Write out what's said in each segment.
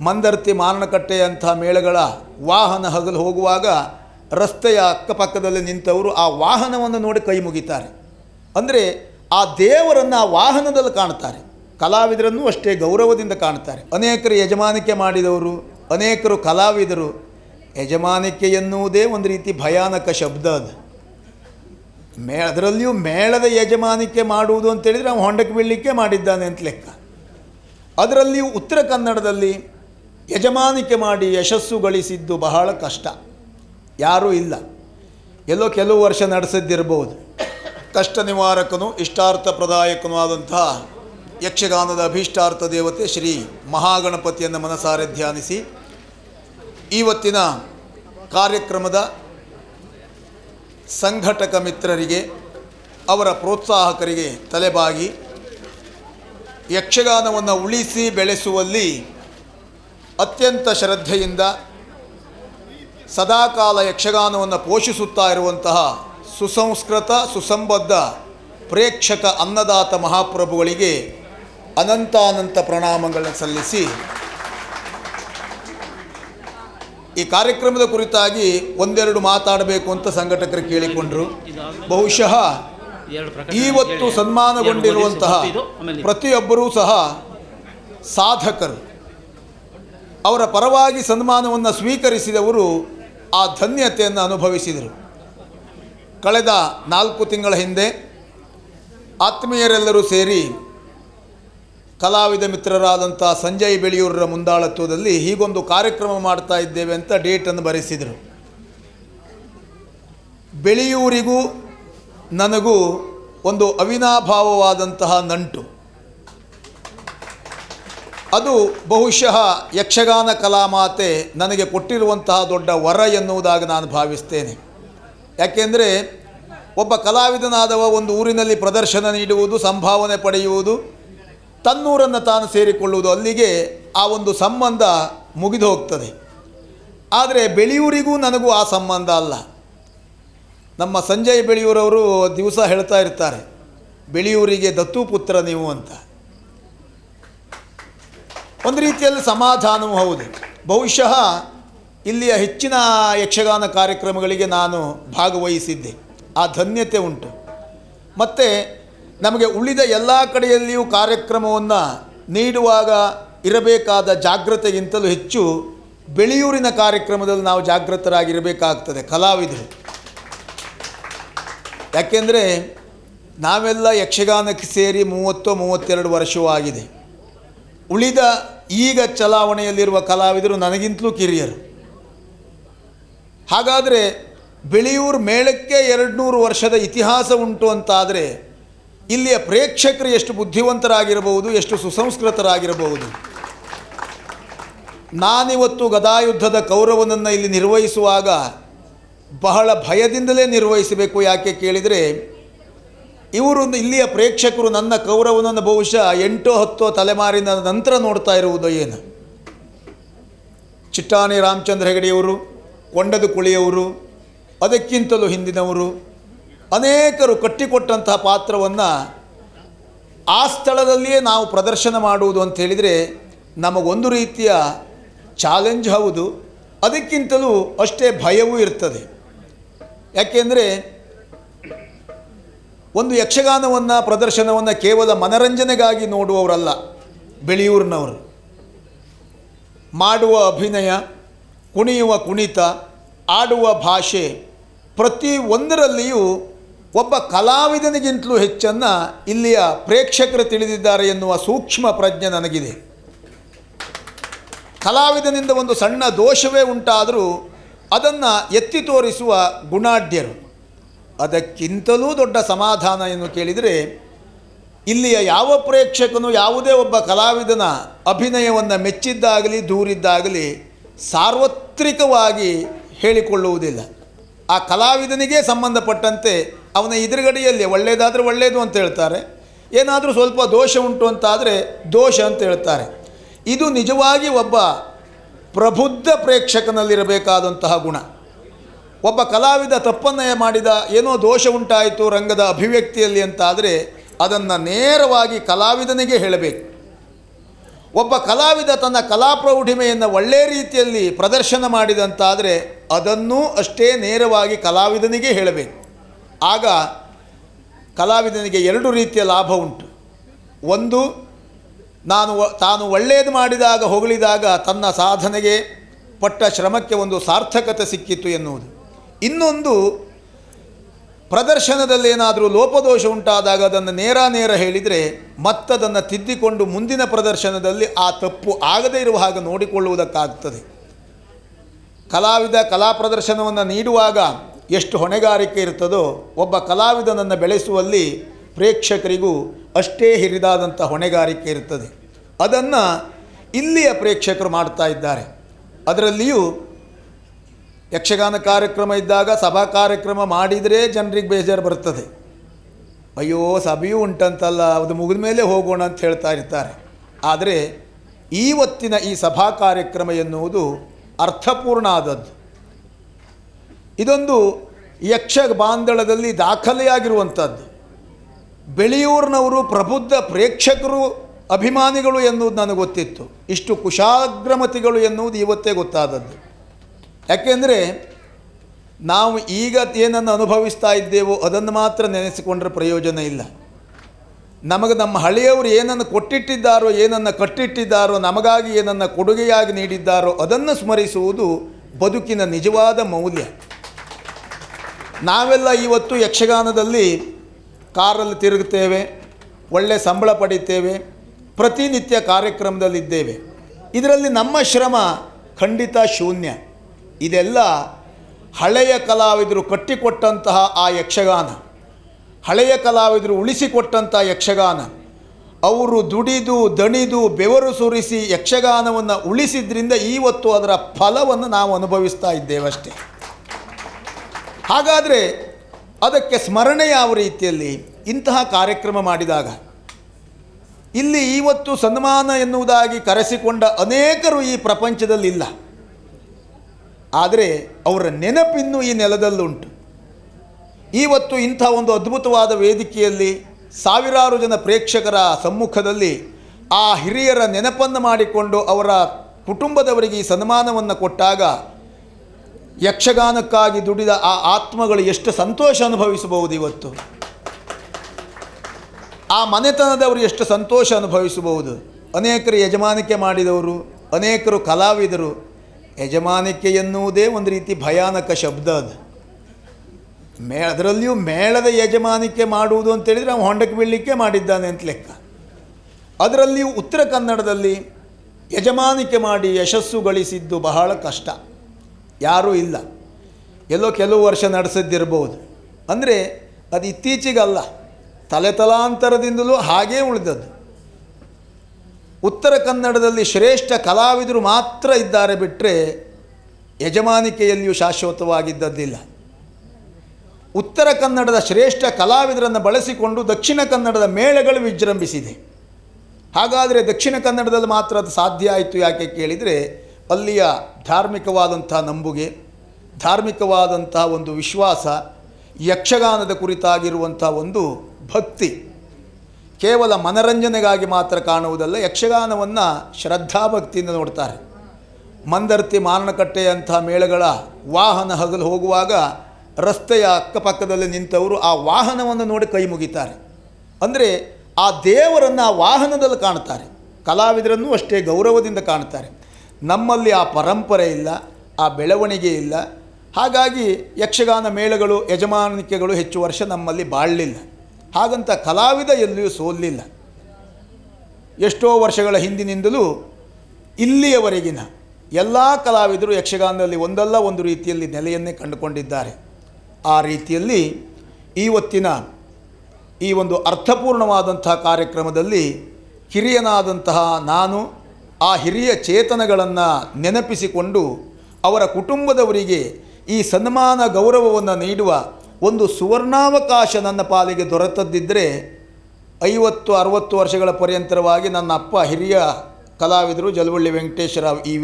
ಮಂದರ್ತಿ ಮಾರಣಕಟ್ಟೆಯಂಥ ಮೇಳಗಳ ವಾಹನ ಹಗಲು ಹೋಗುವಾಗ ರಸ್ತೆಯ ಅಕ್ಕಪಕ್ಕದಲ್ಲಿ ನಿಂತವರು ಆ ವಾಹನವನ್ನು ನೋಡಿ ಕೈ ಮುಗಿತಾರೆ. ಅಂದರೆ ಆ ದೇವರನ್ನು ಆ ವಾಹನದಲ್ಲಿ ಕಾಣ್ತಾರೆ. ಕಲಾವಿದರನ್ನು ಅಷ್ಟೇ ಗೌರವದಿಂದ ಕಾಣ್ತಾರೆ. ಅನೇಕರು ಯಜಮಾನಿಕೆ ಮಾಡಿದವರು, ಅನೇಕರು ಕಲಾವಿದರು. ಯಜಮಾನಿಕೆ ಎನ್ನುವುದೇ ಒಂದು ರೀತಿ ಭಯಾನಕ ಶಬ್ದ ಅದು. ಮೇ, ಅದರಲ್ಲಿಯೂ ಮೇಳದ ಯಜಮಾನಿಕೆ ಮಾಡುವುದು ಅಂತೇಳಿದರೆ ಅವನು ಹೊಂಡಕ್ಕೆ ಬೀಳಲಿಕ್ಕೆ ಮಾಡಿದ್ದಾನೆ ಅಂತ ಲೆಕ್ಕ. ಅದರಲ್ಲಿಯೂ ಉತ್ತರ ಕನ್ನಡದಲ್ಲಿ ಯಜಮಾನಿಕೆ ಮಾಡಿ ಯಶಸ್ಸು ಗಳಿಸಿದ್ದು ಬಹಳ ಕಷ್ಟ. ಯಾರೂ ಇಲ್ಲ. ಎಲ್ಲೋ ಕೆಲವು ವರ್ಷ ನಡೆಸಿದ್ದಿರಬಹುದು ಕಷ್ಟ ನಿವಾರಕನು ಇಷ್ಟಾರ್ಥ ಪ್ರದಾಯಕನೂ ಆದಂತಹ ಯಕ್ಷಗಾನದ ಅಭೀಷ್ಟಾರ್ಥ ದೇವತೆ ಶ್ರೀ ಮಹಾಗಣಪತಿಯನ್ನು ಮನಸಾರೆ ಧ್ಯಾನಿಸಿ ಇವತ್ತಿನ ಕಾರ್ಯಕ್ರಮದ ಸಂಘಟಕ ಮಿತ್ರರಿಗೆ, ಅವರ ಪ್ರೋತ್ಸಾಹಕರಿಗೆ ತಲೆಬಾಗಿ ಯಕ್ಷಗಾನವನ್ನು ಉಳಿಸಿ ಬೆಳೆಸುವಲ್ಲಿ ಅತ್ಯಂತ ಶ್ರದ್ಧೆಯಿಂದ ಸದಾಕಾಲ ಯಕ್ಷಗಾನವನ್ನು ಪೋಷಿಸುತ್ತಾ ಇರುವಂತಹ ಸುಸಂಸ್ಕೃತ ಸುಸಂಬದ್ಧ ಪ್ರೇಕ್ಷಕ ಅನ್ನದಾತ ಮಹಾಪ್ರಭುಗಳಿಗೆ ಅನಂತಾನಂತ ಪ್ರಣಾಮಗಳನ್ನು ಸಲ್ಲಿಸಿ ಈ ಕಾರ್ಯಕ್ರಮದ ಕುರಿತಾಗಿ ಒಂದೆರಡು ಮಾತಾಡಬೇಕು ಅಂತ ಸಂಘಟಕರು ಕೇಳಿಕೊಂಡರು. ಬಹುಶಃ ಇವತ್ತು ಸನ್ಮಾನಗೊಂಡಿರುವಂತಹ. ಪ್ರತಿಯೊಬ್ಬರೂ ಸಹ ಸಾಧಕರು. ಅವರ ಪರವಾಗಿ ಸನ್ಮಾನವನ್ನು ಸ್ವೀಕರಿಸಿದವರು ಆ ಧನ್ಯತೆಯನ್ನು ಅನುಭವಿಸಿದರು. ಕಳೆದ ನಾಲ್ಕು ತಿಂಗಳ ಹಿಂದೆ ಆತ್ಮೀಯರೆಲ್ಲರೂ ಸೇರಿ ಕಲಾವಿದ ಮಿತ್ರರಾದಂಥ ಸಂಜಯ್ ಬೆಳೆಯೂರರ ಮುಂದಾಳತ್ವದಲ್ಲಿ ಹೀಗೊಂದು ಕಾರ್ಯಕ್ರಮ ಮಾಡ್ತಾ ಇದ್ದೇವೆ ಅಂತ ಡೇಟನ್ನು ಬರೆಸಿದರು. ಬೆಳೆಯೂರಿಗೂ ನನಗೂ ಒಂದು ಅವಿನಾಭಾವವಾದಂತಹ ನಂಟು. ಅದು ಬಹುಶಃ ಯಕ್ಷಗಾನ ಕಲಾಮಾತೆ ನನಗೆ ಕೊಟ್ಟಿರುವಂತಹ ದೊಡ್ಡ ವರ ಎನ್ನುವುದಾಗಿ ನಾನು ಭಾವಿಸ್ತೇನೆ. ಯಾಕೆಂದರೆ ಒಬ್ಬ ಕಲಾವಿದನಾದವ ಒಂದು ಊರಿನಲ್ಲಿ ಪ್ರದರ್ಶನ ನೀಡುವುದು, ಸಂಭಾವನೆ ಪಡೆಯುವುದು, ತನ್ನೂರನ್ನು ತಾನು ಸೇರಿಕೊಳ್ಳುವುದು, ಅಲ್ಲಿಗೆ ಆ ಒಂದು ಸಂಬಂಧ ಮುಗಿದು ಹೋಗ್ತದೆ. ಆದರೆ ಬೆಳೆಯೂರಿಗೂ ನನಗೂ ಆ ಸಂಬಂಧ ಅಲ್ಲ. ನಮ್ಮ ಸಂಜಯ್ ಬೆಳೆಯೂರವರು ದಿವಸ ಹೇಳ್ತಾ ಇರ್ತಾರೆ, ಬೆಳೆಯೂರಿಗೆ ದತ್ತು ಪುತ್ರ ನೀವು ಅಂತ. ಒಂದು ರೀತಿಯಲ್ಲಿ ಸಮಾಧಾನವೂ ಹೌದು. ಬಹುಶಃ ಇಲ್ಲಿಯ ಹೆಚ್ಚಿನ ಯಕ್ಷಗಾನ ಕಾರ್ಯಕ್ರಮಗಳಿಗೆ ನಾನು ಭಾಗವಹಿಸಿದ್ದೆ. ಆ ಧನ್ಯತೆ ಉಂಟು. ಮತ್ತು ನಮಗೆ ಉಳಿದ ಎಲ್ಲ ಕಡೆಯಲ್ಲಿಯೂ ಕಾರ್ಯಕ್ರಮವನ್ನು ನೀಡುವಾಗ ಇರಬೇಕಾದ ಜಾಗ್ರತೆಗಿಂತಲೂ ಹೆಚ್ಚು ಬೆಳೆಯೂರಿನ ಕಾರ್ಯಕ್ರಮದಲ್ಲಿ ನಾವು ಜಾಗೃತರಾಗಿರಬೇಕಾಗ್ತದೆ ಕಲಾವಿದರು. ಯಾಕೆಂದರೆ ನಾವೆಲ್ಲ ಯಕ್ಷಗಾನಕ್ಕೆ ಸೇರಿ ಮೂವತ್ತೋ ಮೂವತ್ತೆರಡು ವರ್ಷವೂ ಆಗಿದೆ. ಉಳಿದ ಈಗ ಚಲಾವಣೆಯಲ್ಲಿರುವ ಕಲಾವಿದರು ನನಗಿಂತಲೂ ಕಿರಿಯರು. ಹಾಗಾದರೆ ಬೆಳೆಯೂರು ಮೇಳಕ್ಕೆ ಎರಡು ನೂರು ವರ್ಷದ ಇತಿಹಾಸ ಉಂಟು ಅಂತಾದರೆ ಇಲ್ಲಿಯ ಪ್ರೇಕ್ಷಕರು ಎಷ್ಟು ಬುದ್ಧಿವಂತರಾಗಿರಬಹುದು, ಎಷ್ಟು ಸುಸಂಸ್ಕೃತರಾಗಿರಬಹುದು. ನಾನಿವತ್ತು ಗದಾಯುದ್ಧದ ಕೌರವನನ್ನು ಇಲ್ಲಿ ನಿರ್ವಹಿಸುವಾಗ ಬಹಳ ಭಯದಿಂದಲೇ ನಿರ್ವಹಿಸಬೇಕು ಯಾಕೆ ಕೇಳಿದರೆ ಇವರು ಇಲ್ಲಿಯ ಪ್ರೇಕ್ಷಕರು ನನ್ನ ಕೌರವನನ್ನು ಬಹುಶಃ ಎಂಟೋ ಹತ್ತೋ ತಲೆಮಾರಿನ ನಂತರ ನೋಡ್ತಾ ಇರುವುದು ಏನು? ಚಿಟ್ಟಾಣಿ ರಾಮಚಂದ್ರ ಹೆಗಡೆಯವರು, ಕೊಂಡದ ಕುಳಿಯವರು, ಅದಕ್ಕಿಂತಲೂ ಹಿಂದಿನವರು, ಅನೇಕರು ಕಟ್ಟಿಕೊಟ್ಟಂತಹ ಪಾತ್ರವನ್ನು ಆ ಸ್ಥಳದಲ್ಲಿಯೇ ನಾವು ಪ್ರದರ್ಶನ ಮಾಡುವುದು ಅಂತ ಹೇಳಿದರೆ ನಮಗೊಂದು ರೀತಿಯ ಚಾಲೆಂಜ್ ಹೌದು. ಅದಕ್ಕಿಂತಲೂ ಅಷ್ಟೇ ಭಯವೂ ಇರ್ತದೆ. ಯಾಕೆಂದರೆ ಒಂದು ಯಕ್ಷಗಾನವನ್ನು, ಪ್ರದರ್ಶನವನ್ನು ಕೇವಲ ಮನರಂಜನೆಗಾಗಿ ನೋಡುವವರಲ್ಲ, ಬೆಳೆಯೂರಿನವರು. ಮಾಡುವ ಅಭಿನಯ, ಕುಣಿಯುವ ಕುಣಿತ, ಆಡುವ ಭಾಷೆ ಪ್ರತಿ ಒಂದರಲ್ಲಿಯೂ ಒಬ್ಬ ಕಲಾವಿದನಿಗಿಂತಲೂ ಹೆಚ್ಚನ್ನು ಇಲ್ಲಿಯ ಪ್ರೇಕ್ಷಕರು ತಿಳಿದಿದ್ದಾರೆ ಎನ್ನುವ ಸೂಕ್ಷ್ಮ ಪ್ರಜ್ಞೆ ನನಗಿದೆ. ಕಲಾವಿದನಿಂದ ಒಂದು ಸಣ್ಣ ದೋಷವೇ ಉಂಟಾದರೂ ಅದನ್ನು ಎತ್ತಿ ತೋರಿಸುವ ಗುಣಾಢ್ಯರು. ಅದಕ್ಕಿಂತಲೂ ದೊಡ್ಡ ಸಮಾಧಾನ ಎಂದು ಕೇಳಿದರೆ, ಇಲ್ಲಿಯ ಯಾವ ಪ್ರೇಕ್ಷಕನು ಯಾವುದೇ ಒಬ್ಬ ಕಲಾವಿದನ ಅಭಿನಯವನ್ನು ಮೆಚ್ಚಿದ್ದಾಗಲಿ, ದೂರಿದ್ದಾಗಲಿ ಸಾರ್ವತ್ರಿಕವಾಗಿ ಹೇಳಿಕೊಳ್ಳುವುದಿಲ್ಲ. ಆ ಕಲಾವಿದನಿಗೆ ಸಂಬಂಧಪಟ್ಟಂತೆ ಅವನ ಎದುರುಗಡೆಯಲ್ಲಿ ಒಳ್ಳೆಯದಾದರೆ ಒಳ್ಳೆಯದು ಅಂತ ಹೇಳ್ತಾರೆ, ಏನಾದರೂ ಸ್ವಲ್ಪ ದೋಷ ಉಂಟು ಅಂತಾದರೆ ದೋಷ ಅಂತ ಹೇಳ್ತಾರೆ. ಇದು ನಿಜವಾಗಿ ಒಬ್ಬ ಪ್ರಬುದ್ಧ ಪ್ರೇಕ್ಷಕನಲ್ಲಿರಬೇಕಾದಂತಹ ಗುಣ. ಒಬ್ಬ ಕಲಾವಿದ ತಪ್ಪನ್ನಯ ಮಾಡಿದ ಏನೋ ದೋಷ ಉಂಟಾಯಿತು ರಂಗದ ಅಭಿವ್ಯಕ್ತಿಯಲ್ಲಿ ಅಂತಾದರೆ ಅದನ್ನು ನೇರವಾಗಿ ಕಲಾವಿದನಿಗೆ ಹೇಳಬೇಕು. ಒಬ್ಬ ಕಲಾವಿದ ತನ್ನ ಕಲಾ ಪ್ರೌಢಿಮೆಯನ್ನು ಒಳ್ಳೆಯ ರೀತಿಯಲ್ಲಿ ಪ್ರದರ್ಶನ ಮಾಡಿದಂತಾದರೆ ಅದನ್ನೂ ಅಷ್ಟೇ ನೇರವಾಗಿ ಕಲಾವಿದನಿಗೆ ಹೇಳಬೇಕು. ಆಗ ಕಲಾವಿದನಿಗೆ ಎರಡು ರೀತಿಯ ಲಾಭ ಉಂಟು. ಒಂದು, ನಾನು ತಾನು ಒಳ್ಳೆಯದು ಮಾಡಿದಾಗ ಹೊಗಳಿದಾಗ ತನ್ನ ಸಾಧನೆಗೆ ಪಟ್ಟ ಶ್ರಮಕ್ಕೆ ಒಂದು ಸಾರ್ಥಕತೆ ಸಿಕ್ಕಿತು ಎನ್ನುವುದು. ಇನ್ನೊಂದು ಪ್ರದರ್ಶನದಲ್ಲಿ ಏನಾದರೂ ಲೋಪದೋಷ ಉಂಟಾದಾಗ ಅದನ್ನು ನೇರ ನೇರ ಹೇಳಿದರೆ ಮತ್ತದನ್ನು ತಿದ್ದಿಕೊಂಡು ಮುಂದಿನ ಪ್ರದರ್ಶನದಲ್ಲಿ ಆ ತಪ್ಪು ಆಗದೇ ಇರುವ ಹಾಗೆ ನೋಡಿಕೊಳ್ಳುವುದಕ್ಕಾಗ್ತದೆ. ಕಲಾವಿದ ಕಲಾ ಪ್ರದರ್ಶನವನ್ನು ನೀಡುವಾಗ ಎಷ್ಟು ಹೊಣೆಗಾರಿಕೆ ಇರ್ತದೋ, ಒಬ್ಬ ಕಲಾವಿದನನ್ನು ಬೆಳೆಸುವಲ್ಲಿ ಪ್ರೇಕ್ಷಕರಿಗೂ ಅಷ್ಟೇ ಹಿರಿದಾದಂಥ ಹೊಣೆಗಾರಿಕೆ ಇರ್ತದೆ. ಅದನ್ನು ಇಲ್ಲಿಯ ಪ್ರೇಕ್ಷಕರು ಮಾಡ್ತಾ ಇದ್ದಾರೆ. ಅದರಲ್ಲಿಯೂ ಯಕ್ಷಗಾನ ಕಾರ್ಯಕ್ರಮ ಇದ್ದಾಗ ಸಭಾ ಕಾರ್ಯಕ್ರಮ ಮಾಡಿದರೆ ಜನರಿಗೆ ಬೇಜಾರು ಬರ್ತದೆ. ಅಯ್ಯೋ, ಸಭೆಯೂ ಉಂಟಂತಲ್ಲ, ಅದು ಮುಗಿದ ಮೇಲೆ ಹೋಗೋಣ ಅಂತ ಹೇಳ್ತಾ ಇರ್ತಾರೆ. ಆದರೆ ಇವತ್ತಿನ ಈ ಸಭಾ ಕಾರ್ಯಕ್ರಮ ಎನ್ನುವುದು ಅರ್ಥಪೂರ್ಣ ಆದದ್ದು. ಇದೊಂದು ಯಕ್ಷ ಬಾಂಧಳದಲ್ಲಿ ದಾಖಲೆಯಾಗಿರುವಂಥದ್ದು ಬೆಳೆಯೂರಿನವರು ಪ್ರಬುದ್ಧ ಪ್ರೇಕ್ಷಕರು, ಅಭಿಮಾನಿಗಳು ಎನ್ನುವುದು ನನಗೆ ಗೊತ್ತಿತ್ತು. ಇಷ್ಟು ಕುಶಾಗ್ರಮತಿಗಳು ಎನ್ನುವುದು ಇವತ್ತೇ ಗೊತ್ತಾದದ್ದು. ಯಾಕೆಂದರೆ ನಾವು ಈಗ ಏನನ್ನು ಅನುಭವಿಸ್ತಾ ಇದ್ದೇವೋ ಅದನ್ನು ಮಾತ್ರ ನೆನೆಸಿಕೊಂಡ್ರೆ ಪ್ರಯೋಜನ ಇಲ್ಲ. ನಮಗೆ ನಮ್ಮ ಹಳೆಯವರು ಏನನ್ನು ಕೊಟ್ಟಿಟ್ಟಿದ್ದಾರೋ, ಏನನ್ನು ಕಟ್ಟಿಟ್ಟಿದ್ದಾರೋ, ನಮಗಾಗಿ ಏನನ್ನು ಕೊಡುಗೆಯಾಗಿ ನೀಡಿದ್ದಾರೋ ಅದನ್ನು ಸ್ಮರಿಸುವುದು ಬದುಕಿನ ನಿಜವಾದ ಮೌಲ್ಯ. ನಾವೆಲ್ಲ ಇವತ್ತು ಯಕ್ಷಗಾನದಲ್ಲಿ ಕಾರಲ್ಲಿ ತಿರುಗುತ್ತೇವೆ, ಒಳ್ಳೆ ಸಂಬಳ ಪಡಿತೇವೆ, ಪ್ರತಿನಿತ್ಯ ಕಾರ್ಯಕ್ರಮದಲ್ಲಿದ್ದೇವೆ. ಇದರಲ್ಲಿ ನಮ್ಮ ಶ್ರಮ ಖಂಡಿತ ಶೂನ್ಯ. ಇದೆಲ್ಲ ಹಳೆಯ ಕಲಾವಿದರು ಕಟ್ಟಿಕೊಟ್ಟಂತಹ ಆ ಯಕ್ಷಗಾನ, ಹಳೆಯ ಕಲಾವಿದರು ಉಳಿಸಿಕೊಟ್ಟಂಥ ಯಕ್ಷಗಾನ. ಅವರು ದುಡಿದು, ದಣಿದು, ಬೆವರು ಸುರಿಸಿ ಯಕ್ಷಗಾನವನ್ನು ಉಳಿಸಿದ್ರಿಂದ ಇವತ್ತು ಅದರ ಫಲವನ್ನು ನಾವು ಅನುಭವಿಸ್ತಾ ಇದ್ದೇವಷ್ಟೇ ಹಾಗಾದರೆ ಅದಕ್ಕೆ ಸ್ಮರಣೆ ಯಾವ ರೀತಿಯಲ್ಲಿ ಇಂತಹ ಕಾರ್ಯಕ್ರಮ ಮಾಡಿದಾಗ? ಇಲ್ಲಿ ಇವತ್ತು ಸನ್ಮಾನ ಎನ್ನುವುದಾಗಿ ಕರೆಸಿಕೊಂಡ ಅನೇಕರು ಈ ಪ್ರಪಂಚದಲ್ಲಿಲ್ಲ. ಆದರೆ ಅವರ ನೆನಪಿನ್ನು ಈ ನೆಲದಲ್ಲುಂಟು. ಇವತ್ತು ಇಂಥ ಒಂದು ಅದ್ಭುತವಾದ ವೇದಿಕೆಯಲ್ಲಿ ಸಾವಿರಾರು ಜನ ಪ್ರೇಕ್ಷಕರ ಸಮ್ಮುಖದಲ್ಲಿ ಆ ಹಿರಿಯರ ನೆನಪನ್ನು ಮಾಡಿಕೊಂಡು ಅವರ ಕುಟುಂಬದವರಿಗೆ ಈ ಸನ್ಮಾನವನ್ನು ಕೊಟ್ಟಾಗ ಯಕ್ಷಗಾನಕ್ಕಾಗಿ ದುಡಿದ ಆ ಆತ್ಮಗಳು ಎಷ್ಟು ಸಂತೋಷ ಅನುಭವಿಸಬಹುದು ಇವತ್ತು. ಆ ಮನೆತನದವರು ಎಷ್ಟು ಸಂತೋಷ ಅನುಭವಿಸಬಹುದು. ಅನೇಕರು ಯಜಮಾನಿಕೆ ಮಾಡಿದವರು, ಅನೇಕರು ಕಲಾವಿದರು ಯಜಮಾನಿಕೆ ಎನ್ನುವುದೇ ಒಂದು ರೀತಿ ಭಯಾನಕ ಶಬ್ದ ಅದು. ಮೇ ಅದರಲ್ಲಿಯೂ ಮೇಳದ ಯಜಮಾನಿಕೆ ಮಾಡುವುದು ಅಂತೇಳಿದರೆ ಅವನು ಹೊಂಡಕ್ಕೆ ಬೀಳಲಿಕ್ಕೆ ಮಾಡಿದ್ದಾನೆ ಅಂತ ಲೆಕ್ಕ. ಅದರಲ್ಲಿಯೂ ಉತ್ತರ ಕನ್ನಡದಲ್ಲಿ ಯಜಮಾನಿಕೆ ಮಾಡಿ ಯಶಸ್ಸು ಗಳಿಸಿದ್ದು ಬಹಳ ಕಷ್ಟ. ಯಾರೂ ಇಲ್ಲ. ಎಲ್ಲೋ ಕೆಲವು ವರ್ಷ ನಡೆಸಿದ್ದಿರ್ಬೋದು. ಅಂದರೆ ಅದು ಇತ್ತೀಚೆಗಲ್ಲ. ತಲೆ ತಲಾಂತರದಿಂದಲೂ ಹಾಗೇ ಉಳಿದದ್ದು. ಉತ್ತರ ಕನ್ನಡದಲ್ಲಿ ಶ್ರೇಷ್ಠ ಕಲಾವಿದರು ಮಾತ್ರ ಇದ್ದಾರೆ ಬಿಟ್ಟರೆ ಯಜಮಾನಿಕೆಯಲ್ಲಿಯೂ ಶಾಶ್ವತವಾಗಿದ್ದದ್ದಿಲ್ಲ. ಉತ್ತರ ಕನ್ನಡದ ಶ್ರೇಷ್ಠ ಕಲಾವಿದರನ್ನು ಬಳಸಿಕೊಂಡು ದಕ್ಷಿಣ ಕನ್ನಡದ ಮೇಳಗಳು ವಿಜೃಂಭಿಸಿದೆ. ಹಾಗಾದರೆ ದಕ್ಷಿಣ ಕನ್ನಡದಲ್ಲಿ ಮಾತ್ರ ಅದು ಸಾಧ್ಯ ಆಯಿತು ಯಾಕೆ ಕೇಳಿದರೆ ಅಲ್ಲಿಯ ಧಾರ್ಮಿಕವಾದಂಥ ನಂಬುಗೆ ಧಾರ್ಮಿಕವಾದಂತಹ ಒಂದು ವಿಶ್ವಾಸ, ಯಕ್ಷಗಾನದ ಕುರಿತಾಗಿರುವಂಥ ಒಂದು ಭಕ್ತಿ. ಕೇವಲ ಮನರಂಜನೆಗಾಗಿ ಮಾತ್ರ ಕಾಣುವುದಲ್ಲ, ಯಕ್ಷಗಾನವನ್ನು ಶ್ರದ್ಧಾಭಕ್ತಿಯಿಂದ ನೋಡ್ತಾರೆ. ಮಂದರ್ತಿ ಮಾರಣಕಟ್ಟೆಯಂಥ ಮೇಳಗಳ ವಾಹನ ಹಗಲು ಹೋಗುವಾಗ ರಸ್ತೆಯ ಅಕ್ಕಪಕ್ಕದಲ್ಲಿ ನಿಂತವರು ಆ ವಾಹನವನ್ನು ನೋಡಿ ಕೈ ಮುಗಿತಾರೆ. ಅಂದರೆ ಆ ದೇವರನ್ನು ಆ ವಾಹನದಲ್ಲಿ ಕಾಣ್ತಾರೆ. ಕಲಾವಿದರನ್ನು ಅಷ್ಟೇ ಗೌರವದಿಂದ ಕಾಣ್ತಾರೆ. ನಮ್ಮಲ್ಲಿ ಆ ಪರಂಪರೆ ಇಲ್ಲ, ಆ ಬೆಳವಣಿಗೆ ಇಲ್ಲ. ಹಾಗಾಗಿ ಯಕ್ಷಗಾನ ಮೇಳಗಳು ಯಜಮಾನಿಕೆಗಳು ಹೆಚ್ಚು ವರ್ಷ ನಮ್ಮಲ್ಲಿ ಬಾಳಲಿಲ್ಲ. ಹಾಗಂತ ಕಲಾವಿದ ಎಲ್ಲಿಯೂ ಸೋಲಿಲ್ಲ. ಎಷ್ಟೋ ವರ್ಷಗಳ ಹಿಂದಿನಿಂದಲೂ ಇಲ್ಲಿಯವರೆಗಿನ ಎಲ್ಲ ಕಲಾವಿದರು ಯಕ್ಷಗಾನದಲ್ಲಿ ಒಂದಲ್ಲ ಒಂದು ರೀತಿಯಲ್ಲಿ ನೆಲೆಯನ್ನೇ ಕಂಡುಕೊಂಡಿದ್ದಾರೆ. ಆ ರೀತಿಯಲ್ಲಿ ಇವತ್ತಿನ ಈ ಒಂದು ಅರ್ಥಪೂರ್ಣವಾದಂತಹ ಕಾರ್ಯಕ್ರಮದಲ್ಲಿ ಹಿರಿಯನಾದಂತಹ ನಾನು ಆ ಹಿರಿಯ ಚೇತನಗಳನ್ನು ನೆನಪಿಸಿಕೊಂಡು ಅವರ ಕುಟುಂಬದವರಿಗೆ ಈ ಸನ್ಮಾನ ಗೌರವವನ್ನು ನೀಡುವ ಒಂದು ಸುವರ್ಣಾವಕಾಶ ನನ್ನ ಪಾಲಿಗೆ ದೊರೆತದ್ದಿದ್ದರೆ ಐವತ್ತು, ಅರವತ್ತು ವರ್ಷಗಳ ಪರ್ಯಂತರವಾಗಿ ನನ್ನ ಅಪ್ಪ ಹಿರಿಯ ಕಲಾವಿದರು ಜಲವಳ್ಳಿ ವೆಂಕಟೇಶ್ವರ ಈ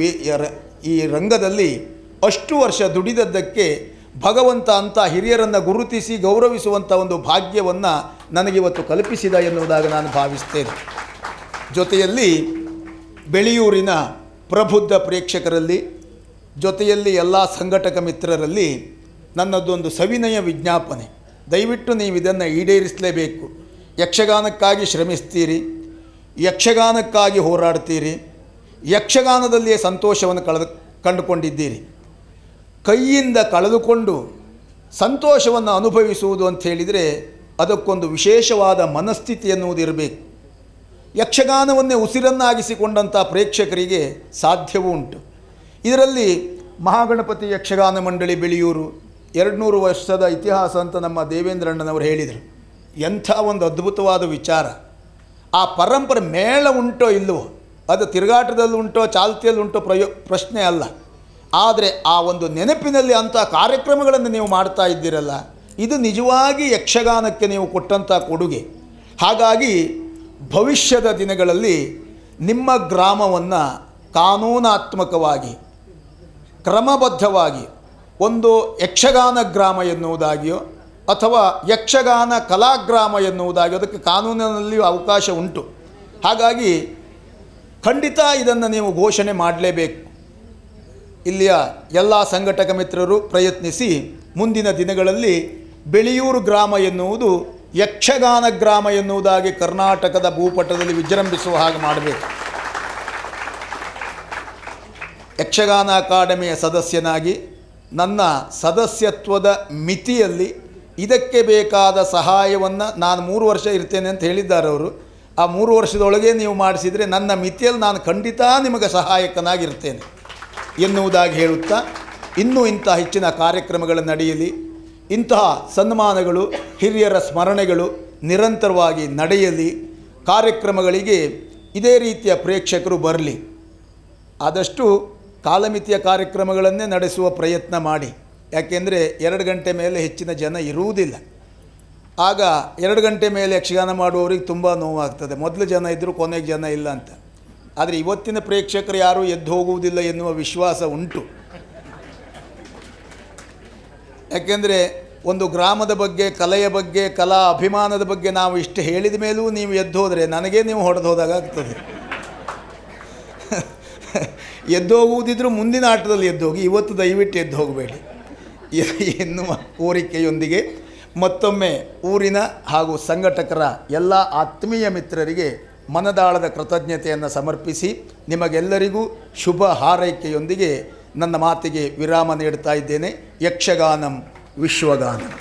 ಈ ರಂಗದಲ್ಲಿ ಅಷ್ಟು ವರ್ಷ ದುಡಿದದ್ದಕ್ಕೆ ಭಗವಂತ ಅಂತ ಹಿರಿಯರನ್ನು ಗುರುತಿಸಿ ಗೌರವಿಸುವಂಥ ಒಂದು ಭಾಗ್ಯವನ್ನು ನನಗಿವತ್ತು ಕಲ್ಪಿಸಿದ ಎನ್ನುವುದಾಗಿ ನಾನು ಭಾವಿಸ್ತೇನೆ. ಜೊತೆಯಲ್ಲಿ ಬೆಳೆಯೂರಿನ ಪ್ರಬುದ್ಧ ಪ್ರೇಕ್ಷಕರಲ್ಲಿ, ಜೊತೆಯಲ್ಲಿ ಎಲ್ಲ ಸಂಘಟಕ ಮಿತ್ರರಲ್ಲಿ ನನ್ನದೊಂದು ಸವಿನಯ ವಿಜ್ಞಾಪನೆ. ದಯವಿಟ್ಟು ನೀವು ಇದನ್ನು ಈಡೇರಿಸಲೇಬೇಕು. ಯಕ್ಷಗಾನಕ್ಕಾಗಿ ಶ್ರಮಿಸ್ತೀರಿ. ಯಕ್ಷಗಾನಕ್ಕಾಗಿ ಹೋರಾಡ್ತೀರಿ. ಯಕ್ಷಗಾನದಲ್ಲಿಯೇ ಸಂತೋಷವನ್ನು ಕಳೆದು ಕಂಡುಕೊಂಡಿದ್ದೀರಿ. ಕೈಯಿಂದ ಕಳೆದುಕೊಂಡು ಸಂತೋಷವನ್ನು ಅನುಭವಿಸುವುದು ಅಂತ ಹೇಳಿದರೆ ಅದಕ್ಕೊಂದು ವಿಶೇಷವಾದ ಮನಸ್ಥಿತಿ ಎನ್ನುವುದು ಇರಬೇಕು. ಯಕ್ಷಗಾನವನ್ನೇ ಉಸಿರನ್ನಾಗಿಸಿಕೊಂಡಂಥ ಪ್ರೇಕ್ಷಕರಿಗೆ ಸಾಧ್ಯವೂ ಉಂಟು. ಇದರಲ್ಲಿ ಮಹಾಗಣಪತಿ ಯಕ್ಷಗಾನ ಮಂಡಳಿ, ಬೆಳೆಯೂರು ಎರಡುನೂರು ವರ್ಷದ ಇತಿಹಾಸ ಅಂತ ನಮ್ಮ ದೇವೇಂದ್ರಣ್ಣನವರು ಹೇಳಿದರು. ಎಂಥ ಒಂದು ಅದ್ಭುತವಾದ ವಿಚಾರ. ಆ ಪರಂಪರೆ ಮೇಳ ಉಂಟೋ ಇಲ್ಲವೋ ಅದು ತಿರುಗಾಟದಲ್ಲಿ ಉಂಟೋ, ಚಾಲ್ತಿಯಲ್ಲಿ ಉಂಟೋ ಪ್ರಯೋ, ಪ್ರಶ್ನೆ ಅಲ್ಲ. ಆದರೆ ಆ ಒಂದು ನೆನಪಿನಲ್ಲಿ ಅಂಥ ಕಾರ್ಯಕ್ರಮಗಳನ್ನು ನೀವು ಮಾಡ್ತಾ ಇದ್ದೀರಲ್ಲ, ಇದು ನಿಜವಾಗಿ ಯಕ್ಷಗಾನಕ್ಕೆ ನೀವು ಕೊಟ್ಟಂಥ ಕೊಡುಗೆ. ಹಾಗಾಗಿ ಭವಿಷ್ಯದ ದಿನಗಳಲ್ಲಿ ನಿಮ್ಮ ಗ್ರಾಮವನ್ನು ಕಾನೂನಾತ್ಮಕವಾಗಿ, ಕ್ರಮಬದ್ಧವಾಗಿ ಒಂದು ಯಕ್ಷಗಾನ ಗ್ರಾಮ ಎನ್ನುವುದಾಗಿಯೋ ಅಥವಾ ಯಕ್ಷಗಾನ ಕಲಾಗ್ರಾಮ ಎನ್ನುವುದಾಗಿ ಅದಕ್ಕೆ ಕಾನೂನಿನಲ್ಲಿಯೂ ಅವಕಾಶ ಉಂಟು. ಹಾಗಾಗಿ ಖಂಡಿತ ಇದನ್ನು ನೀವು ಘೋಷಣೆ ಮಾಡಲೇಬೇಕು. ಇಲ್ಲಿಯ ಎಲ್ಲ ಸಂಘಟಕ ಮಿತ್ರರು ಪ್ರಯತ್ನಿಸಿ ಮುಂದಿನ ದಿನಗಳಲ್ಲಿ ಬೆಳೆಯೂರು ಗ್ರಾಮ ಎನ್ನುವುದು ಯಕ್ಷಗಾನ ಗ್ರಾಮ ಎನ್ನುವುದಾಗಿ ಕರ್ನಾಟಕದ ಭೂಪಟದಲ್ಲಿ ವಿಜೃಂಭಿಸುವ ಹಾಗೆ ಮಾಡಬೇಕು. ಯಕ್ಷಗಾನ ಅಕಾಡೆಮಿಯ ಸದಸ್ಯನಾಗಿ ನನ್ನ ಸದಸ್ಯತ್ವದ ಮಿತಿಯಲ್ಲಿ ಇದಕ್ಕೆ ಬೇಕಾದ ಸಹಾಯವನ್ನು ನಾನು ಮೂರು ವರ್ಷ ಇರ್ತೇನೆ ಅಂತ ಹೇಳಿದ್ದಾರೆ ಅವರು. ಆ ಮೂರು ವರ್ಷದೊಳಗೆ ನೀವು ಮಾಡಿಸಿದರೆ ನನ್ನ ಮಿತಿಯಲ್ಲಿ ನಾನು ಖಂಡಿತ ನಿಮಗೆ ಸಹಾಯಕನಾಗಿರ್ತೇನೆ ಎನ್ನುವುದಾಗಿ ಹೇಳುತ್ತಾ, ಇನ್ನೂ ಇಂಥ ಹೆಚ್ಚಿನ ಕಾರ್ಯಕ್ರಮಗಳು ನಡೆಯಲಿ, ಇಂತಹ ಸನ್ಮಾನಗಳು, ಹಿರಿಯರ ಸ್ಮರಣೆಗಳು ನಿರಂತರವಾಗಿ ನಡೆಯಲಿ, ಕಾರ್ಯಕ್ರಮಗಳಿಗೆ ಇದೇ ರೀತಿಯ ಪ್ರೇಕ್ಷಕರು ಬರಲಿ. ಆದಷ್ಟು ಕಾಲಮಿತಿಯ ಕಾರ್ಯಕ್ರಮಗಳನ್ನೇ ನಡೆಸುವ ಪ್ರಯತ್ನ ಮಾಡಿ. ಯಾಕೆಂದರೆ ಎರಡು ಗಂಟೆ ಮೇಲೆ ಹೆಚ್ಚಿನ ಜನ ಇರುವುದಿಲ್ಲ. ಆಗ ಎರಡು ಗಂಟೆ ಮೇಲೆ ಯಕ್ಷಗಾನ ಮಾಡುವವರಿಗೆ ತುಂಬ ನೋವಾಗ್ತದೆ. ಮೊದಲು ಜನ ಇದ್ದರೂ ಕೊನೆಗೆ ಜನ ಇಲ್ಲ ಅಂತ. ಆದರೆ ಇವತ್ತಿನ ಪ್ರೇಕ್ಷಕರು ಯಾರೂ ಎದ್ದು ಹೋಗುವುದಿಲ್ಲ ಎನ್ನುವ ವಿಶ್ವಾಸ ಉಂಟು. ಯಾಕೆಂದರೆ ಒಂದು ಗ್ರಾಮದ ಬಗ್ಗೆ, ಕಲೆಯ ಬಗ್ಗೆ, ಕಲಾ ಅಭಿಮಾನದ ಬಗ್ಗೆ ನಾವು ಇಷ್ಟು ಹೇಳಿದ ಮೇಲೂ ನೀವು ಎದ್ದು ಹೋದರೆ ನನಗೇ ನೀವು ಹೊಡೆದು ಹೋದಾಗ ಆಗ್ತದೆ ಎದ್ದು ಹೋಗುವುದಿದ್ರೂ ಮುಂದಿನ ಆಟದಲ್ಲಿ ಎದ್ದು ಹೋಗಿ, ಇವತ್ತು ದಯವಿಟ್ಟು ಎದ್ದು ಹೋಗಬೇಡಿ. ಎನ್ನುವ ಕೋರಿಕೆಯೊಂದಿಗೆ ಮತ್ತೊಮ್ಮೆ ಊರಿನ ಹಾಗೂ ಸಂಘಟಕರ ಎಲ್ಲ ಆತ್ಮೀಯ ಮಿತ್ರರಿಗೆ ಮನದಾಳದ ಕೃತಜ್ಞತೆಯನ್ನು ಸಮರ್ಪಿಸಿ ನಿಮಗೆಲ್ಲರಿಗೂ ಶುಭ ಹಾರೈಕೆಯೊಂದಿಗೆ ನನ್ನ ಮಾತಿಗೆ ವಿರಾಮ ನೀಡ್ತಾ ಇದ್ದೇನೆ. ಯಕ್ಷಗಾನಂ ವಿಶ್ವಗಾನಂ.